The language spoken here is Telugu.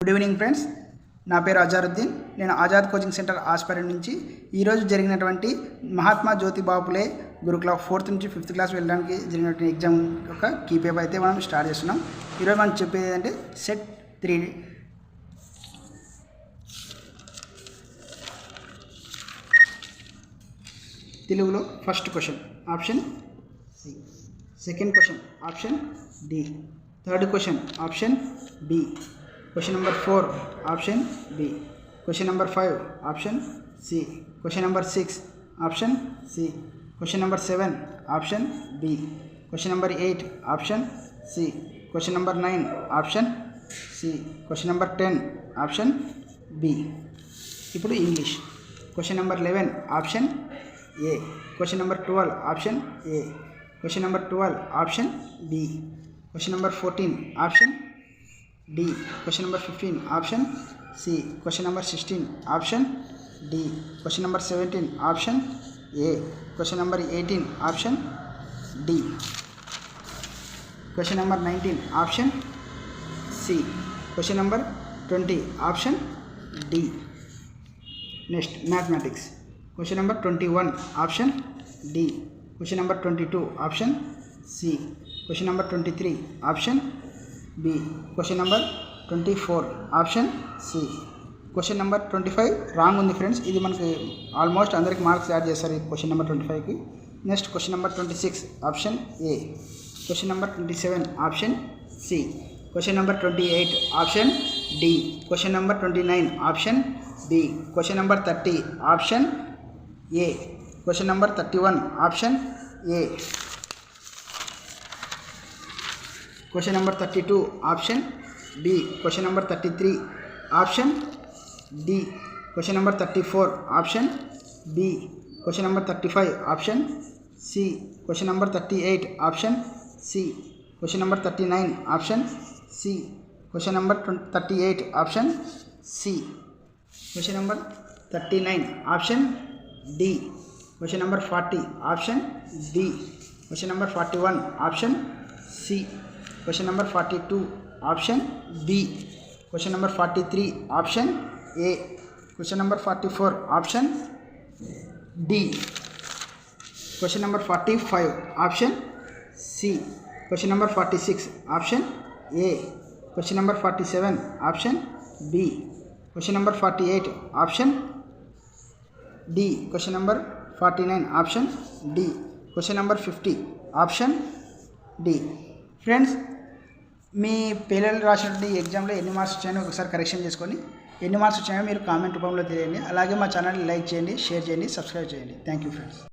గుడ్ ఈవినింగ్ ఫ్రెండ్స్ నా పేరు అజారుద్దీన్ నేను ఆజాద్ కోచింగ్ సెంటర్ ఆస్పరెంట్ నుంచి ఈరోజు జరిగినటువంటి మహాత్మా జ్యోతి బాపులే గురుకుల ఫోర్త్ నుంచి ఫిఫ్త్ క్లాస్ వెళ్ళడానికి జరిగినటువంటి ఎగ్జామ్ యొక్క కీ పేపర్ అయితే మనం స్టార్ట్ చేస్తున్నాం. ఈరోజు మనం చెప్పేది ఏంటంటే సెట్ త్రీ. తెలుగులో first question option C. Second question option D. Third question option B. Question number four option B question number five option C question number six option C question number seven option B question number eight option C question number nine option C question number ten option B ఇప్పుడు English question number eleven option A question number twelve option A question number twelve option B question number fourteen option D question number fifteen option C question number sixteen option D question number seventeen option A question number eighteen option D question number nineteen option C question number twenty option D next mathematics question number twenty one option D question number twenty two option C question number twenty three option B question number twenty four option C question number twenty five wrong ఉంది ఫ్రెండ్స్ ఇది మనకి ఆల్మోస్ట్ అందరికి మార్క్స్ యాడ్ చేస్తారు ఈ క్వశ్చన్ నెంబర్ ట్వంటీ ఫైవ్కి next question number twenty six option A question number twenty seven option C question number twenty eight option D question number twenty nine option B question number thirty option A question number thirty one option A question number thirty two option B question number thirty three option D question number thirty four option B question number thirty five option C question number thirty eight option C question number thirty nine option C question number thirty eight option C question number thirty nine option D question number forty option D question number forty one option C question number forty two option B question number forty three option A question number forty four option D question number forty five option C question number forty six option A question number forty seven option B question number forty eight option D question number forty nine option D question number fifty option D friends మీ పిల్లలు రాసినటువంటి ఎగ్జామ్లో ఎన్ని మార్క్స్ వచ్చాయో ఒకసారి కరెక్షన్ చేసుకొని ఎన్ని మార్క్స్ వచ్చాయో మీరు కామెంట్ రూపంలో తెలియండి. అలాగే మా ఛానల్ని లైక్ చేయండి షేర్ చేయండి సబ్స్క్రైబ్ చేయండి. Thank you friends.